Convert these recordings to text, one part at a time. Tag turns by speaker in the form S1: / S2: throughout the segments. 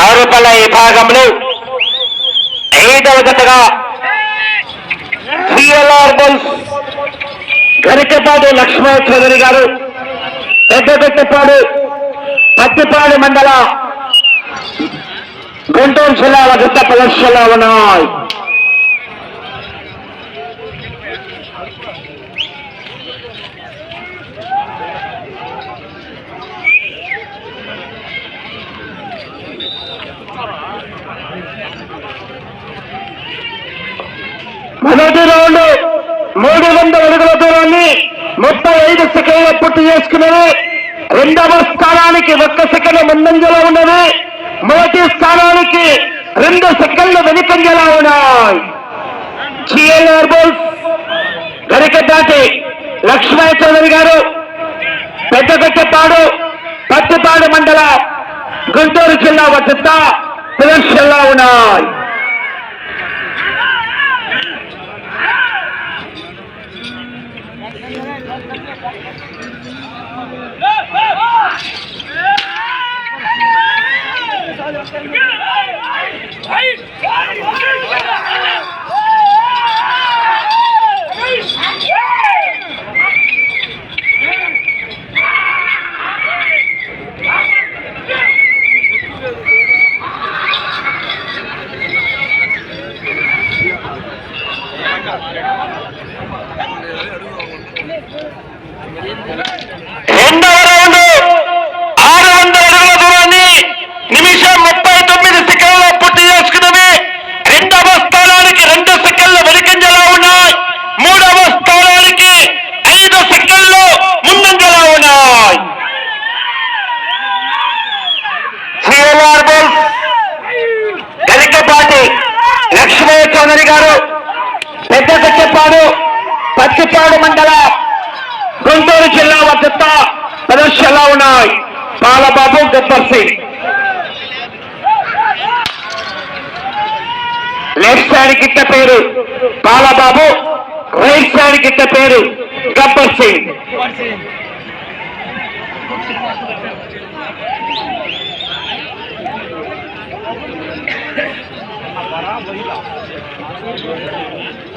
S1: ఆరుపల్ల విభాగంలో ఐదవ జతగా సిఎల్ఆర్ బుల్స్ గరికపాటి లక్ష్మణ చౌదరి గారు పెద్దపెట్టపాడు పత్తిపాడు మండల గుంటూరు జిల్లాల గుత్త ప్రదర్శనలో ఉన్నాయి. మొదటి రౌండ్ మూడు వందల అడుగుల దూరాన్ని ముప్పై ఐదు సెకండ్ల పూర్తి చేసుకున్నది. రెండవ స్థానానికి ఒక్క సెకండ్ ముందంజలో ఉన్నది. మొదటి స్థానానికి రెండు సెకండ్లు వెనుకంజలా ఉన్నాయి. జిఎల్ఆర్ బోల్స్ గరికదాటి లక్ష్మయ్య చౌదరి గారు పెద్దగట్టపాడు పత్తిపాడు మండల గుంటూరు జిల్లా వద్ద ప్రదర్శనలో ఉన్నాయి రెండవ రౌండ్ ఆరు వందల అడుగుల దూరాన్ని నిమిషం ముప్పై తొమ్మిది సెకండ్ల పూర్తి చేసుకున్నవి రెండవ స్థానానికి రెండు సెకండ్లు వెనుకంజలో ఉన్నాయి మూడవ స్థానానికి ఐదు సెకండ్లు ముందంజలో ఉన్నాయి సిఎల్ఆర్ బోల్స్ గరికపాటి లక్ష్మయ్య చౌదరి గారు పెద్ద కట్టెపాడు పత్తిపాడు మండల గుంటూరు జిల్లా వద్ద ప్రదర్శనలో ఉన్నాయి పాలబాబు గబ్బర్ సింగ్ లెఫ్ట్ సైడ్ గిట్ట పేరు పాలబాబు రైట్ సైడ్ గిట్ట పేరు గబ్బర్ సింగ్.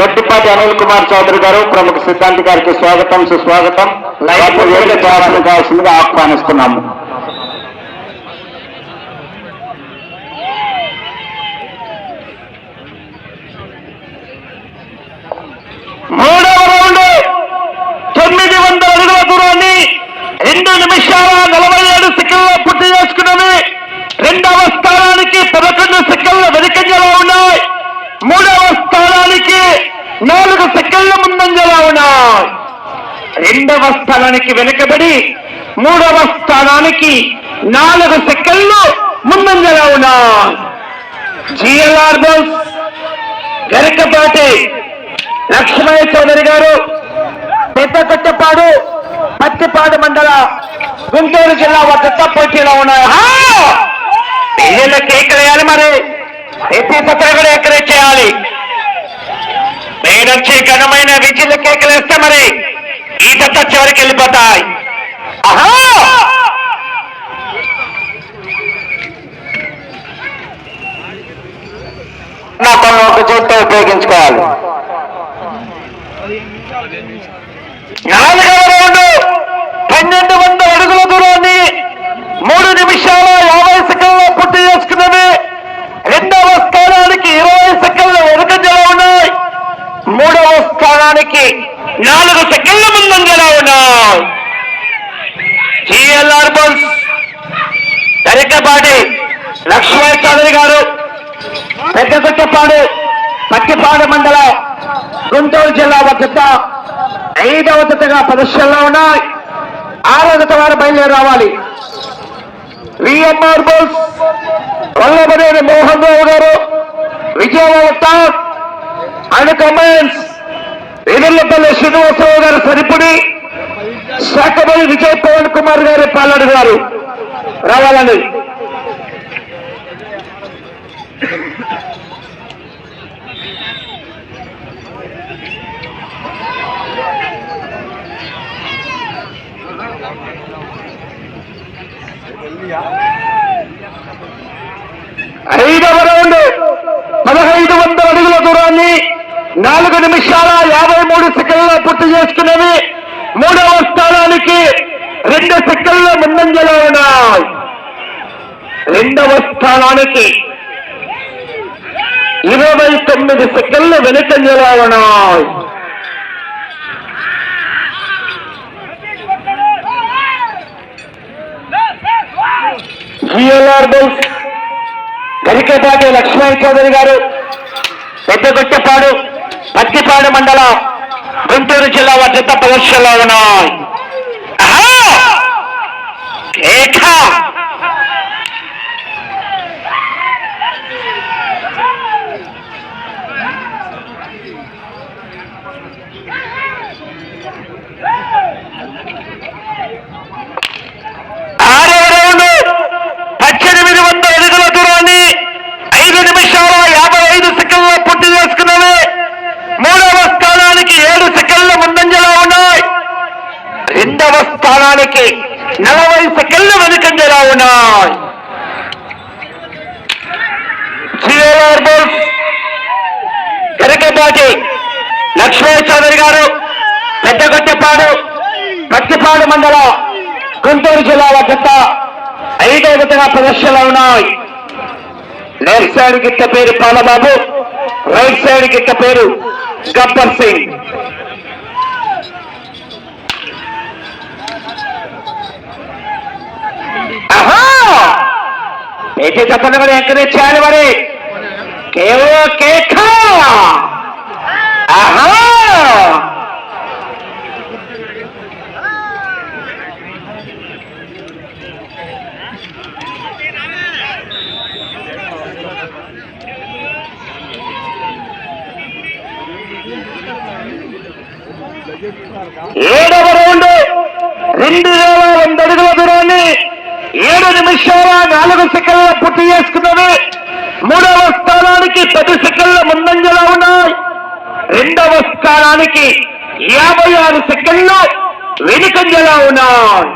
S1: గట్టిపాటి అనిల్ కుమార్ చౌదరి గారు ప్రముఖ సిద్ధాంతి గారికి స్వాగతం సుస్వాగతం. లైవ్ కావాల్సిందిగా ఆహ్వానిస్తున్నాము మూడవ రౌండ్ తొమ్మిది వందల అడుగుల దూరాన్ని రెండు నిమిషాల నలభై ఏడు సెకండ్ల పూర్తి చేసుకున్నది రెండవ స్థానానికి పదకొండు సెకండ్ల వెనుకంజలో ఉన్నాయి మూడవ స్థానానికి నాలుగు సెకండ్ల ముందంజలో ఉన్నాయి రెండవ స్థానానికి వెనుకబడి మూడవ స్థానానికి నాలుగు సెకండ్లు ముందంజలో ఉన్నాయి జిఎల్ఆర్ బోస్ గరికపాటి లక్ష్మయ్య చౌదరి గారు పెద్దకొట్టపాడు పత్తిపాడు మండల గుంటూరు జిల్లా వద్ద పోటీలో ఉన్నాయి. పిల్లలకి ఎక్కడేయాలి మరి? ప్రతి కూడా ఎక్కడే చేయాలి? నేనొచ్చి ఘనమైన విజయలు కేకలేస్తే మరి. ఈ చివరికి వెళ్ళిపోతాయి. ఆహా నా కొన్ని ఒక చేత్తో ఉపయోగించుకోవాలి నాలుగవ రౌండ్ పన్నెండు వందల అడుగుల దూరాన్ని మూడు నిమిషాల యాభై సెకండ్ల పూర్తి చేసుకున్నది రెండవ స్థానానికి ఇరవై సెకండ్ల వెనుకంజలో ఉన్నాయి మూడవ స్థానానికి నాలుగు సెకండ్ల ముందంజలో ఉన్నాయి జిఎల్ఆర్ బోల్స్ దరికపాటి చౌదరి గారు పెద్దకొట్టపాడు పట్టిపాడు మండల గుంటూరు జిల్లా వద్ద ఐదవ జతగా ప్రదర్శనలో ఉన్నాయి. ఆరో జత వారు బయలుదేరి రావాలి. VMR bulls Vallabhaneni Mohan Rao garu Vijayawada and comments Edurlapalli Srinivasarao garu Saripudi Sakhapalli Vijay Pawan Kumar గారు పాలడు గారు. రావాలని ఐదవ రౌండ్ పదహైదు వందల అడుగుల దూరాన్ని నాలుగు నిమిషాల యాభై మూడు సెకండ్ల పూర్తి చేసుకునేవి మూడవ స్థానానికి రెండు సెకండ్ల ముందంజలో ఉన్నాయి. రెండవ స్థానానికి ఇరవై తొమ్మిది సెకండ్లు వెనుకంజలో ఉన్నాయి. జిఎల్ఆర్ బుల్స్ గరికపాటి లక్ష్మణ్ చౌదరి గారు పెద్దగొట్టపాడు పత్తిపాడు మండలం. గుంటూరు జిల్లా వద్ద ప్రదర్శనలో ఉన్నాయి ఏఖా కేక! ఆరవ రౌండ్ పద్దెనిమిది వందల అడుగుల దూరాన్ని ఐదు నిమిషాల యాభై ఐదు సెకండ్ల పూర్తి చేసుకున్నవి మూడవ స్థానానికి ఏడు సెకండ్ల ముందంజలో ఉన్నాయి రెండవ స్థానానికి నలభై సెకండ్లు వెనుకంజలో ఉన్నాయి. జిఎల్ఆర్ బోల్స్ కరికపాటి లక్ష్మీ చౌదరి గారు పెద్దగొట్టపాడు పత్తిపాడు మండల గుంటూరు జిల్లాల గత ఐదో విధంగా ప్రదర్శనలో ఉన్నాయి. లెఫ్ట్ సైడ్ గిట్ట పేరు పాలబాబు రైట్ సైడ్ గిట్ట పేరు గబ్బర్ సింగ్. ఆహా! చెప్పండి కూడా ఎంకరేజ్ చేయాలి మరి? కేవో కేక! ఏడవ రౌండ్ రెండు వేల వంద అడుగులు నిమిషాల నాలుగు సెకండ్ల పూర్తి చేసుకున్నది. మూడవ స్థానానికి పది సెకండ్ల ముందంజలో ఉన్నాయి. రెండవ స్థానానికి యాభై ఆరు సెకండ్లు వెనుకంజలో ఉన్నాయి.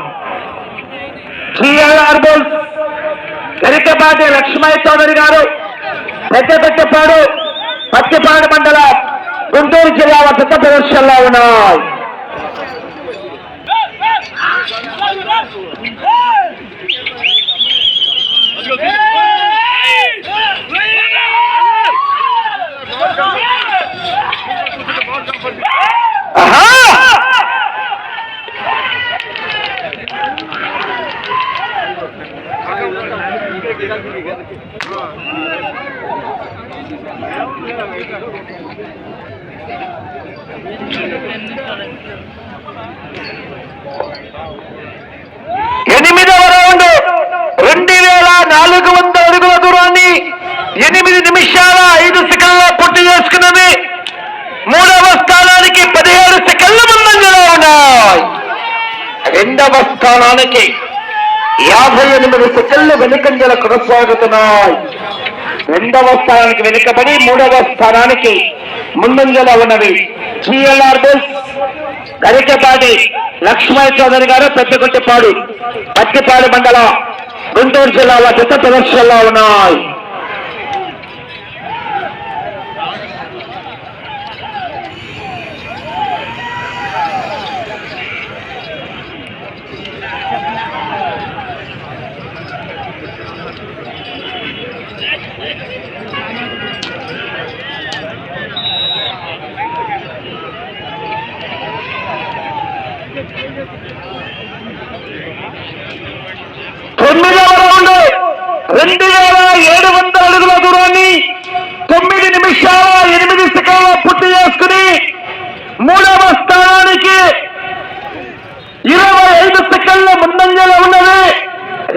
S1: జిఎల్ఆర్ బోల్స్ గరికపాటి లక్ష్మయ్య చౌదరి గారు పెద్దపెట్టపాడు పత్తిపాడు మండలం గుంటూరు జిల్లా వద్ద ప్రదర్శనలో ఉన్నాయి. ఎనిమిదవ రౌండ్. రెండు వేల నాలుగు వందల అడుగుల దూరాన్ని ఎనిమిది నిమిషాల ఐదు సెకండ్ల పూర్తి చేసుకున్నది. మూడవ స్థానం పదిహేడు సెకండ్ల ముందంజలో ఉన్నాయి రెండవ స్థానానికి యాభై ఎనిమిది సెకండ్లు వెనుకంజల కొనసాగుతున్నాయి. రెండవ స్థానానికి వెనుకబడి మూడవ స్థానానికి ముందంజల ఉన్నవి జిఎల్ఆర్ బుల్స్ గరికపాటి లక్ష్మణ చౌదరి గారు పెద్దగుంటిపాడు పత్తిపాడు మండలం గుంటూరు జిల్లాలో జత ప్రదర్శనలో ఉన్నాయి తొమ్మిదవ రౌండ్ రెండు వేల ఏడు వందల అడుగుల దూరాన్ని తొమ్మిది నిమిషాల ఎనిమిది సెకండ్ల పూర్తి చేసుకుని మూడవ స్థానానికి ఇరవై ఐదు సెకండ్ల ముందంజలో ఉన్నది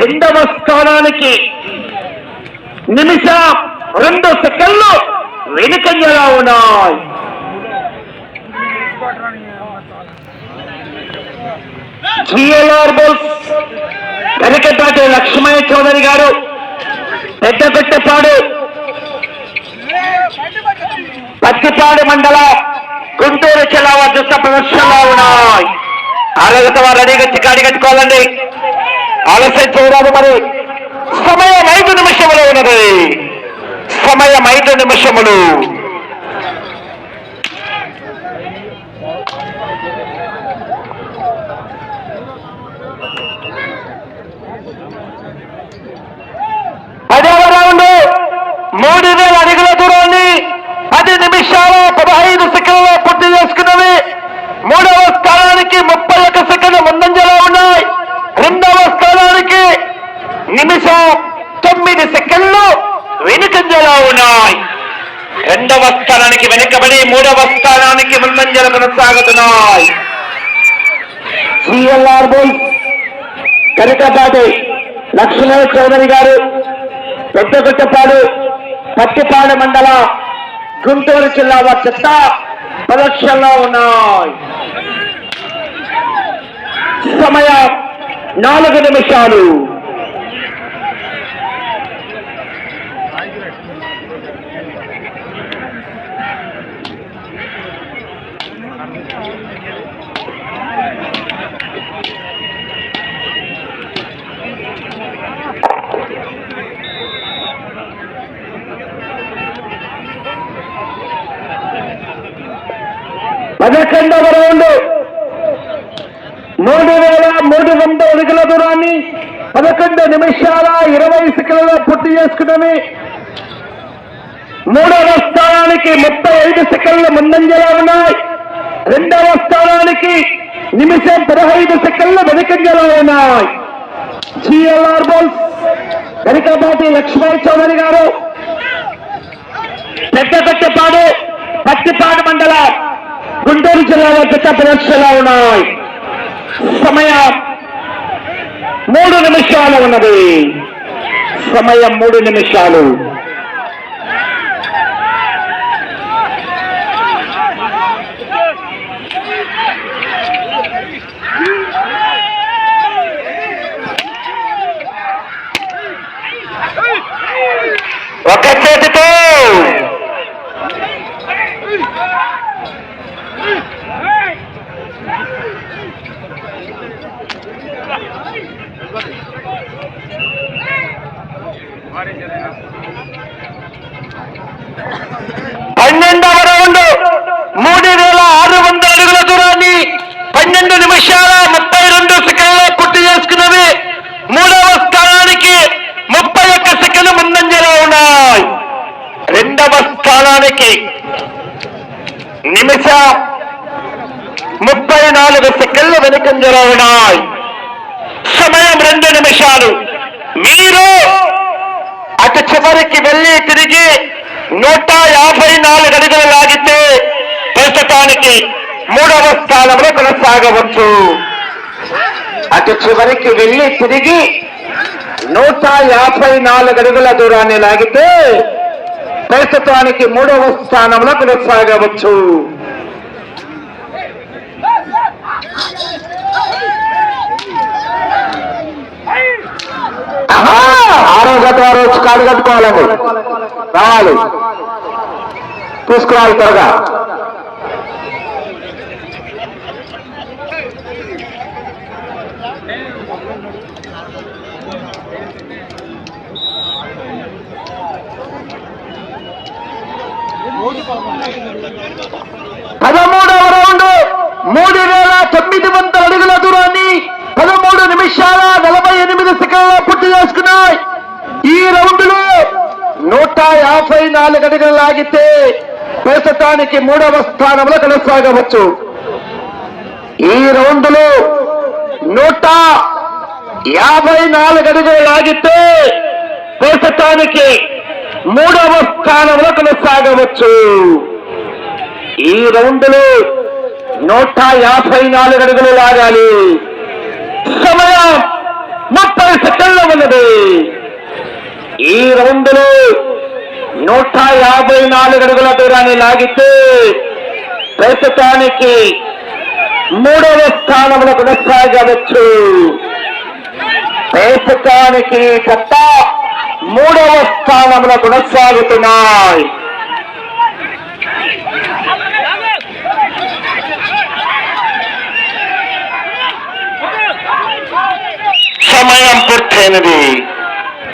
S1: రెండవ స్థానానికి నిమిషం రెండు సెకండ్లు వెనుకంజలో ఉన్నాయి. జిఎల్ఆర్ బోల్స్ వెనకపాటి లక్ష్మయ్య చౌదరి గారు పెద్దపెట్టపాడు పత్తిపాడు మండల గుంటూరు జిల్లా వద్ద ప్రదర్శనలో ఉన్నాయి. ఆరోగ్యత వారు రెడీగా కాడి కట్టుకోవాలండి. ఆలస్యం చేయరాదు మరి. సమయం ఐదు నిమిషములు ఉన్నది. సమయం ఐదు నిమిషములు పదవ రౌండ్ మూడు వేల అడుగుల దూరాన్ని పది నిమిషాల పదహైదు సెకండ్లో పూర్తి చేసుకున్నవి మూడవ స్థానానికి ముప్పై ఒక్క సెకండ్ ముందంజలో ఉన్నాయి రెండవ స్థానానికి నిమిషం తొమ్మిది సెకండ్లు వెనుకంజలో ఉన్నాయి రెండవ స్థానానికి వెనుకబడి మూడవ స్థానానికి ముందంజలు కొనసాగుతున్నాయి సిఎల్ఆర్ బుల్ కనకపాటి లక్ష్మణ చౌదరి గారు పెద్దగుట్టపాడు పట్టిపాడు మండల గుంటూరు జిల్లా వారి చెత్త ప్రదక్షిణలో ఉన్నాయి. సమయం నాలుగు నిమిషాలు. పదకొండవ రౌండ్. మూడు వేల మూడు వందల అడుగుల దూరాన్ని పదకొండు నిమిషాల ఇరవై సెకండ్లలో పూర్తి చేసుకున్నవి మూడవ స్థానానికి ముప్పై ఐదు సెకండ్ల ముందంజలో ఉన్నాయి. రెండవ స్థానానికి నిమిషం పదహైదు సెకండ్ల వెనుకంజలో ఉన్నాయి. GLR bulls Kanikapati Lakshman Chowdary garu. పెద్దకొట్టపాడు Pattipadu మండలం. గుంటూరు జిల్లాలో పెద్ద పరీక్షలో ఉన్నాయి సమయం మూడు నిమిషాలు ఉన్నది సమయం మూడు నిమిషాలు ఒక చేతితో పన్నెండవ రౌండ్ మూడు వేల ఆరు వందల అడుగుల దూరాన్ని పన్నెండు నిమిషాల ముప్పై రెండు సెకండ్లో పూర్తి చేసుకున్నవి మూడవ స్థానానికి ముప్పై ఒక్క సెకండ్ ముందంజలో ఉన్నాయి రెండవ స్థానానికి నిమిషం ముప్పై నాలుగు సెకండ్లు ఉన్నాయి సమయం రెండు నిమిషాలు. మీరు అటు చివరికి వెళ్ళి తిరిగి నూట యాభై నాలుగు అడుగులు లాగితే ప్రస్తుతానికి మూడవ స్థానంలో కొనసాగవచ్చు. అటు చివరికి వెళ్ళి తిరిగి నూట యాభై నాలుగు అడుగుల దూరాన్ని లాగితే ప్రస్తుతానికి మూడవ స్థానంలో కొనసాగవచ్చు ఆహా! ఆరో వారు వచ్చి కాడు కట్టుకోవాలండి. రావాలి. తీసుకురావాలి త్వరగా. పదమూడవ రౌండ్ మూడు వేల తొమ్మిది వందల అడుగుల దూరాన్ని పదమూడు నిమిషాల నలభై ఎనిమిది సెకండ్ల పూర్తి చేసుకున్నాయి. ఈ రౌండ్లో నూట యాభై నాలుగు అడుగులు లాగితే ప్రస్తుతానికి మూడవ స్థానంలో కొనసాగవచ్చు. ఈ రౌండ్లో నూట యాభై నాలుగు అడుగులు లాగితే ప్రస్తుతానికి మూడవ స్థానంలో కొనసాగవచ్చు. ఈ రౌండ్లో నూట యాభై నాలుగు అడుగులు లాగాలి. సమయం ముప్పై సెకండ్లు ఉన్నది. ఈ రౌండ్లో నూట యాభై నాలుగు అడుగుల దూరాన్ని లాగితే ప్రస్తుతానికి మూడవ స్థానంలో కొనసాగవచ్చు. ప్రస్తుతానికి కొత్త మూడవ స్థానంలో కొనసాగుతున్నాయి. సమయం పూర్తయినది.